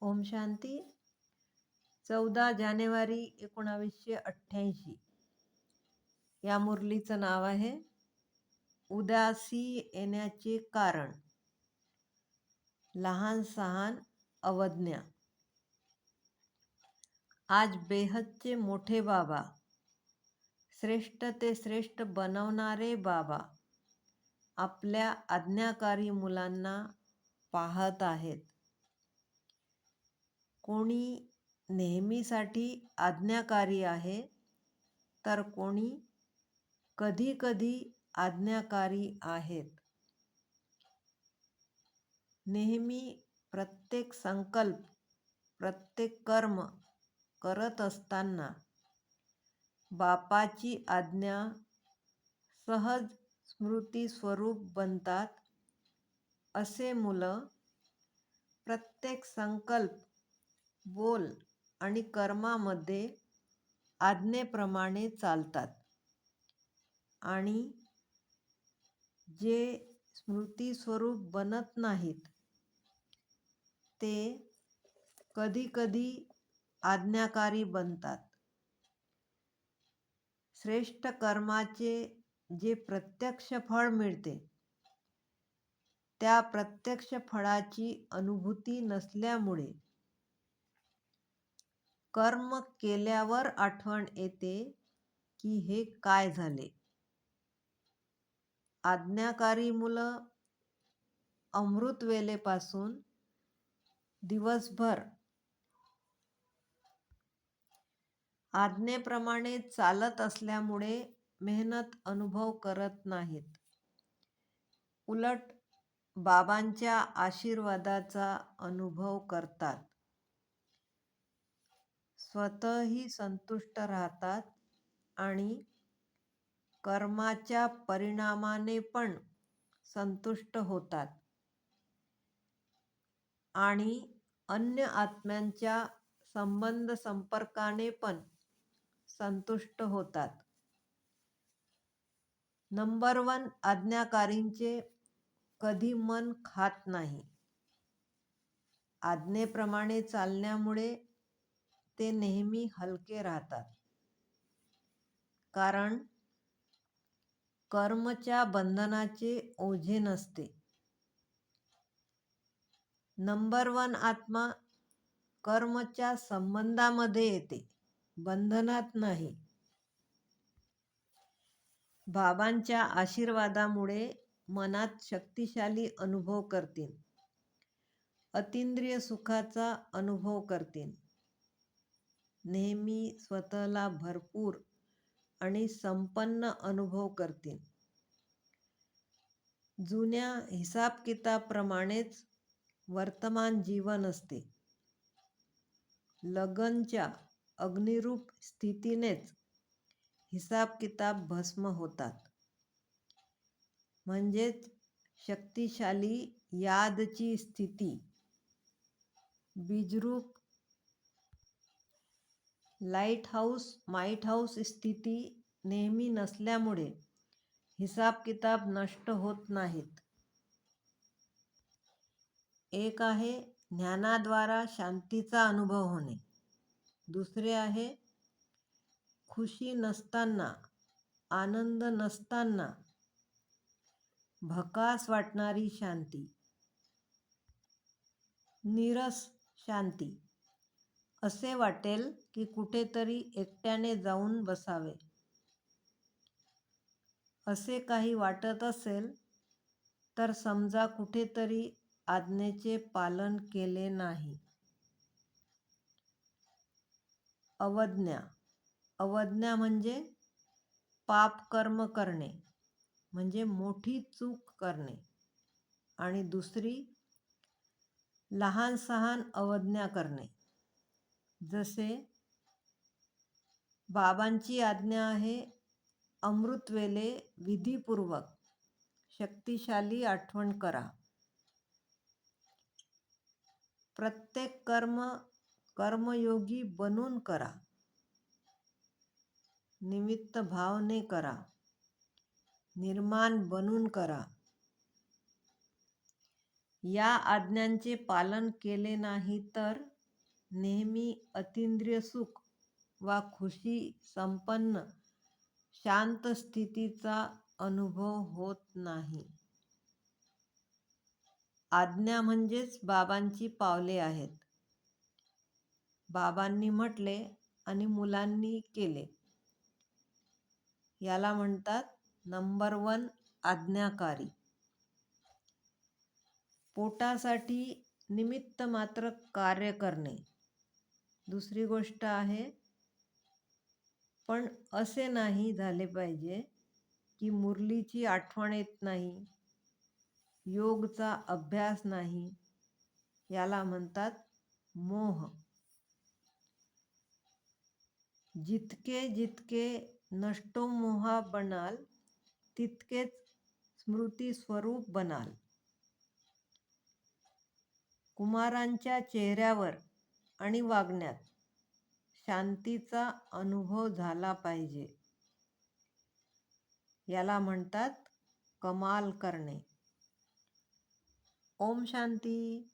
ओम शांती. चौदा जानेवारी एकोणावीसशे अठ्ठ्याऐंशी. या मुरलीचं नाव आहे. उदासी येण्याचे कारण. लहान सहान अवज्ञा. आज बेहदचे मोठे बाबा. श्रेष्ठ ते श्रेष्ठ बनवणारे बाबा. आपल्या आज्ञाकारी मुलांना पाहत आहेत. कोणी नेहमीसाठी आज्ञाकारी आहे तर कोणी कधीकधी आज्ञाकारी आहेत. नेहमी प्रत्येक संकल्प प्रत्येक कर्म करत असताना बापाची आज्ञा सहज स्मृती स्वरूप बनतात असे मुलं प्रत्येक संकल्प बोल आणि कर्मामध्ये आज्ञेप्रमाणे चालतात. आणि जे स्मृतीस्वरूप बनत नाहीत ते कधीकधी आज्ञाकारी बनतात. श्रेष्ठ कर्माचे जे प्रत्यक्ष फळ मिळते त्या प्रत्यक्ष फळाची अनुभूती नसल्यामुळे कर्म केल्यावर आठवण येते की हे काय झाले. आज्ञाकारी मुलं अमृतवेलेपासून दिवसभर आज्ञेप्रमाणे चालत असल्यामुळे मेहनत अनुभव करत नाहीत. उलट बाबांच्या आशीर्वादाचा अनुभव करतात. स्वतःही संतुष्ट राहतात आणि कर्माच्या परिणामाने पण संतुष्ट होतात. आणि अन्य आत्म्यांच्या संबंध संपर्काने पण संतुष्ट होतात. नंबर वन आज्ञाकारींचे कधी मन खात नाही. आज्ञेप्रमाणे चालण्यामुळे ते नेहमी हलके राहतात. कारण कर्मच्या बंधनाचे ओझे नसते. नंबर वन आत्मा कर्मच्या संबंधामध्ये येते बंधनात नाही. बाबांच्या आशीर्वादामुळे मनात शक्तिशाली अनुभव करतील. अतिंद्रिय सुखाचा अनुभव करतील. नेहमी स्वतःला भरपूर आणि संपन्न अनुभव करतील. जुन्या हिसाब किताबप्रमाणेच वर्तमान जीवन असते. लगनच्या अग्निरूप स्थितीनेच हिसाब किताब भस्म होतात. म्हणजेच शक्तिशाली यादची स्थिती बीजरूप लाइट हाऊस माईट हाऊस स्थिती नेहमी नसल्यामुळे हिसाब किताब नष्ट होत नाहीत. एक आहे ज्ञानाद्वारा शांतीचा अनुभव होणे. दुसरे आहे खुशी नसताना आनंद नसताना भकास वाटणारी शांती. नीरस शांती. असे वाटेल की कुठेतरी एकट्याने जाऊन बसावे. असे काही वाटत असेल तर समजा कुठेतरी आज्ञेचे पालन केले नाही. अवज्ञा. अवज्ञा म्हणजे पाप कर्म करणे म्हणजे मोठी चूक करणे. आणि दुसरी लहान सहान अवज्ञा करणे. जसे बाबांची आज्ञा आहे अमृतवेले विधीपूर्वक शक्तिशाली आठवण करा. प्रत्येक कर्म कर्मयोगी बनून करा. निमित्त भावने करा. निर्माण बनून करा. या आज्ञांचे पालन केले नाही तर नेहमी अतिंद्रिय सुख वा खुशी संपन्न शांत स्थितीचा अनुभव होत नाही. आज्ञा म्हणजेच बाबांची पावले आहेत. बाबांनी म्हटले आणि मुलांनी केले. याला म्हणतात नंबर वन आज्ञाकारी. पोटासाठी निमित्त मात्र कार्य करणे. दुसरी गोष्ट आहे पण असे नाही झाले पाहिजे की मुरलीची आठवण येत नाही योगचा अभ्यास नाही याला म्हणतात मोह. जितके जितके नष्टोमोहा बनाल तितकेच स्मृती स्वरूप बनाल. कुमारांच्या चेहऱ्यावर आणि वागण्यात शांतीचा अनुभव झाला पाहिजे. याला म्हणतात कमाल करणे. ओम शांती.